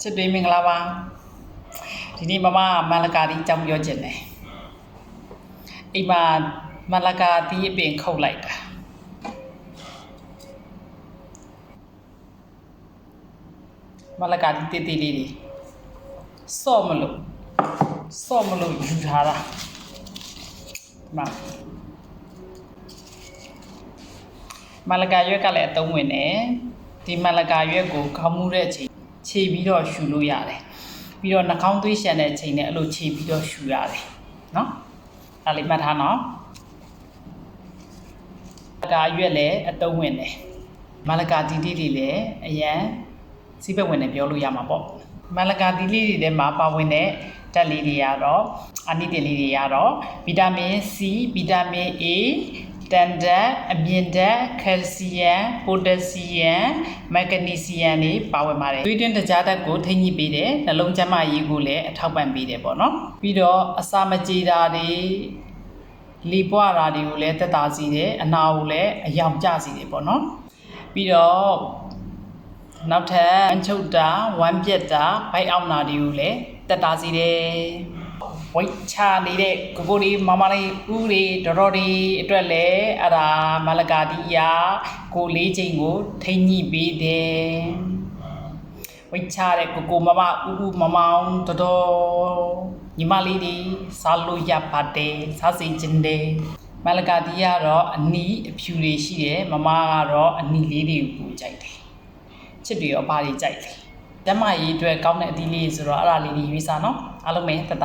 ချစ်တွေမင်္ဂလာပါဒီနေ့မမမန်လကာတီအကြောင်းပြောချင်တယ်အိမ်မှာမန်လကာတီအပင်ခုတ်လိုက်တာမန်လကာတီတေးသေးလေးတွေစော့မလို့စော့မလို့ယူထားတာမမန်လကာရွက်ကလည်းအသုံးဝင်တယ်ဒီမန်လကာရွက်ကိုခေါင်းမှုတဲ့အချိန် ခြေပြီးတော့ရှူလို့ရတယ်ပြီးတော့နှာခေါင်းသွေးရှန်တဲ့အချိန်နဲ့အဲ့လိုခြေပြီးတော့ရှူရတယ်နော်ဒါလေးမှတ်ထားနော်မန်လကာရွက်လည်းအသုံးဝင်တယ်မန်လကာတီတီတွေလည်းအရန်စီးပက်ဝင်တယ်ပြောလို့ရမှာပေါ့မန်လကာတီလေးတွေထဲမှာပါဝင်တဲ့ဓာတ်လေးတွေကတော့အနိတင်လေးတွေကတော့ဗီတာမင် C ဗီတာမင် A တန်ဓာတ်အမြင့်ဓာတ်ကယ်လ်ဆီယမ်ပိုတက်ဆီယမ်မက်ဂနီဆီယမ်တွေပါဝင်ပါတယ်သွေးတွင်းတကြားဓာတ်ကိုထိန်းညှိပေးတယ်နှလုံးကျန်းမာရေးကိုလည်းအထောက်ပံ့ပေးတယ်ပေါ့နော်ပြီးတော့အစာမကြေတာတွေလီပွားတာတွေကိုလည်းတက်တာစီတယ်အနာကိုလည်းအယောင်ကျစီတယ်ပေါ့နော်ပြီးတော့နောက်ထပ်ဝမ်းချုပ်တာဝမ်းပြက်တာဗိုက်အောင်တာတွေကိုလည်းတက်တာစီတယ် ဝိတ်ချနေတဲ့ကိုကိုလေးမမလေးဦးတွေတော်တော်တွေအတွက်လည်းအဲ့ဒါမလကာတီယာကိုလေးချိန်ကိုထိမ့်ညှိပေးတယ်ဝိတ်ချတဲ့ကိုကိုမမဦးဦးမမောင်တော်တော်ညီမလေးတွေစားလို့ရပါတယ်စားစီခြင်းတယ်မလကာတီယာတော့အနီးအဖြူတွေရှိတယ်မမကတော့အနီးလေးတွေကိုကြိုက်တယ်ချစ်တွေရောဘာတွေကြိုက်လဲ ဓမ္မရေးအတွက်ကောင်းတဲ့အသီးလေးဆိုတော့အဲ့ဒါလေးတွေရွေးစားနော်အားလုံးပဲတတ